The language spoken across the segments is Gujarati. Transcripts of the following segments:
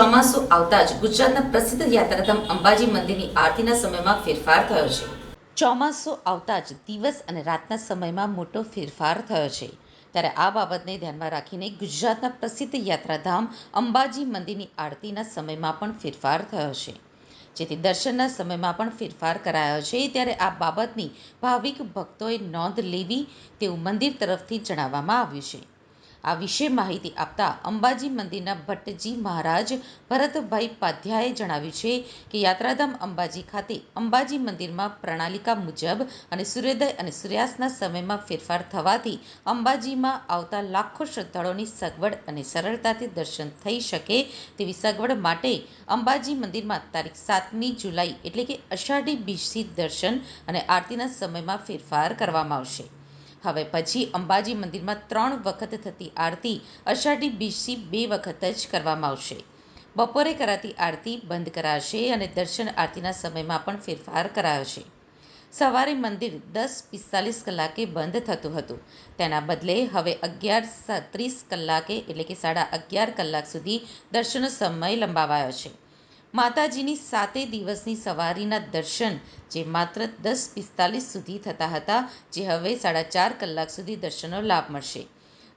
ચોમાસું આવતા જ ગુજરાતના પ્રસિદ્ધ યાત્રાધામ અંબાજી મંદિરની આરતીના સમયમાં ફેરફાર થયો છે. ચોમાસું આવતા જ દિવસ અને રાતના સમયમાં મોટો ફેરફાર થયો છે. ત્યારે આ બાબતને ધ્યાનમાં રાખીને ગુજરાતના પ્રસિદ્ધ યાત્રાધામ અંબાજી મંદિરની આરતીના સમયમાં પણ ફેરફાર થયો છે. જેથી દર્શનના સમયમાં પણ ફેરફાર કરાયો છે. ત્યારે આ બાબતની ભાવિક ભક્તોએ નોંધ લેવી તેવું મંદિર તરફથી જણાવવામાં આવ્યું છે. આ વિશે માહિતી આપતા અંબાજી મંદિરના ભટ્ટજી મહારાજ ભરતભાઈ પાધ્યાએ જણાવ્યું છે કે યાત્રાધામ અંબાજી ખાતે અંબાજી મંદિરમાં પ્રણાલિકા મુજબ અને સૂર્યોદય અને સૂર્યાસ્તના સમયમાં ફેરફાર થવાથી અંબાજીમાં આવતા લાખો શ્રદ્ધાળુઓની સગવડ અને સરળતાથી દર્શન થઈ શકે તેવી સગવડ માટે અંબાજી મંદિરમાં તારીખ સાતમી જુલાઈ એટલે કે અષાઢી બીજથી દર્શન અને આરતીના સમયમાં ફેરફાર કરવામાં આવશે. હવે પછી અંબાજી મંદિરમાં ત્રણ વખત થતી આરતી અષાઢી બીજથી બે વખત જ કરવામાં આવશે. બપોરે કરાતી આરતી બંધ કરાશે અને દર્શન આરતીના સમયમાં પણ ફેરફાર કરાયો છે સવારે મંદિર દસ પિસ્તાલીસ કલાકે બંધ થતું હતું. તેના બદલે હવે અગિયાર ત્રીસ કલાકે એટલે કે સાડા અગિયાર કલાક સુધી દર્શનનો સમય લંબાવાયો છે. માતાજીની સાતે દિવસની સવારીના દર્શન, જે માત્ર દસ પિસ્તાલીસ સુધી થતા હતા, જે હવે સાડા ચાર કલાક સુધી દર્શનનો લાભ મળશે.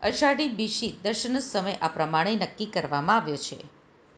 અષાઢી બીશી દર્શનનો સમય આ પ્રમાણે નક્કી કરવામાં આવ્યો છે.